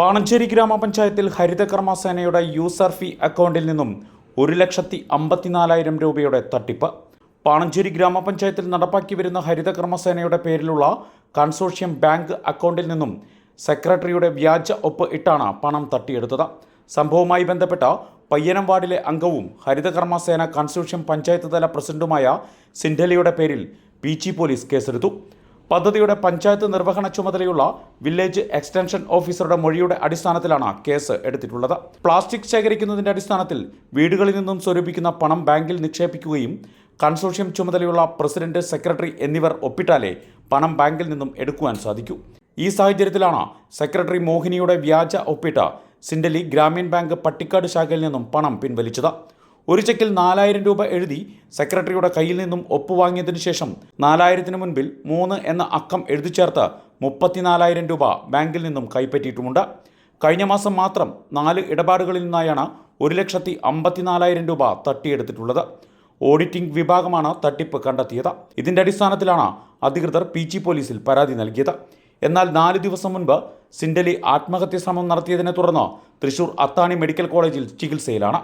പാണഞ്ചേരി ഗ്രാമപഞ്ചായത്തിൽ ഹരിതകർമ്മ സേനയുടെ യൂസർ ഫീ അക്കൗണ്ടിൽ നിന്നും ഒരു ലക്ഷത്തി അമ്പത്തിനാലായിരം രൂപയുടെ തട്ടിപ്പ്. പാണഞ്ചേരി ഗ്രാമപഞ്ചായത്തിൽ നടപ്പാക്കി വരുന്ന ഹരിതകർമ്മസേനയുടെ പേരിലുള്ള കൺസോഷ്യം ബാങ്ക് അക്കൗണ്ടിൽ നിന്നും സെക്രട്ടറിയുടെ വ്യാജ ഒപ്പ് ഇട്ടാണ് പണം തട്ടിയെടുത്തത്. സംഭവവുമായി ബന്ധപ്പെട്ട പയ്യനം വാർഡിലെ അംഗവും ഹരിതകർമ്മസേന കൺസോഷ്യം പഞ്ചായത്ത് തല പ്രസിഡന്റുമായ സിൻഡലിയുടെ പേരിൽ പീച്ചി പോലീസ് കേസെടുത്തു. പദ്ധതിയുടെ പഞ്ചായത്ത് നിർവഹണ ചുമതലയുള്ള വില്ലേജ് എക്സ്റ്റൻഷൻ ഓഫീസറുടെ മൊഴിയുടെ അടിസ്ഥാനത്തിലാണ് കേസ് എടുത്തിട്ടുള്ളത്. പ്ലാസ്റ്റിക് ശേഖരിക്കുന്നതിന്റെ അടിസ്ഥാനത്തിൽ വീടുകളിൽ നിന്നും സ്വരൂപിക്കുന്ന പണം ബാങ്കിൽ നിക്ഷേപിക്കുകയും കൺസോഷ്യം ചുമതലയുള്ള പ്രസിഡന്റ് സെക്രട്ടറി എന്നിവർ ഒപ്പിട്ടാലേ പണം ബാങ്കിൽ നിന്നും എടുക്കുവാൻ സാധിക്കൂ. ഈ സാഹചര്യത്തിലാണ് സെക്രട്ടറി മോഹിനിയുടെ വ്യാജ ഒപ്പിട്ട സിൻഡലി ഗ്രാമീൺ ബാങ്ക് പട്ടിക്കാട് ശാഖയിൽ നിന്നും പണം പിൻവലിച്ചത്. ഒരു ചെക്കിൽ നാലായിരം രൂപ എഴുതി സെക്രട്ടറിയുടെ കയ്യിൽ നിന്നും ഒപ്പുവാങ്ങിയതിനു ശേഷം നാലായിരത്തിന് മുൻപിൽ മൂന്ന് എന്ന അക്കം എഴുതി ചേർത്ത് മുപ്പത്തിനാലായിരം രൂപ ബാങ്കിൽ നിന്നും കൈപ്പറ്റിയിട്ടുമുണ്ട്. കഴിഞ്ഞ മാസം മാത്രം നാല് ഇടപാടുകളിൽ നിന്നായാണ് ഒരു ലക്ഷത്തി അമ്പത്തിനാലായിരം രൂപ തട്ടിയെടുത്തിട്ടുള്ളത്. ഓഡിറ്റിംഗ് വിഭാഗമാണ് തട്ടിപ്പ് കണ്ടെത്തിയത്. ഇതിന്റെ അടിസ്ഥാനത്തിലാണ് അധികൃതർ പി ജി പോലീസിൽ പരാതി നൽകിയത്. എന്നാൽ നാല് ദിവസം മുൻപ് സിൻഡലി ആത്മഹത്യ ശ്രമം നടത്തിയതിനെ തുടർന്ന് തൃശൂർ അത്താണി മെഡിക്കൽ കോളേജിൽ ചികിത്സയിലാണ്.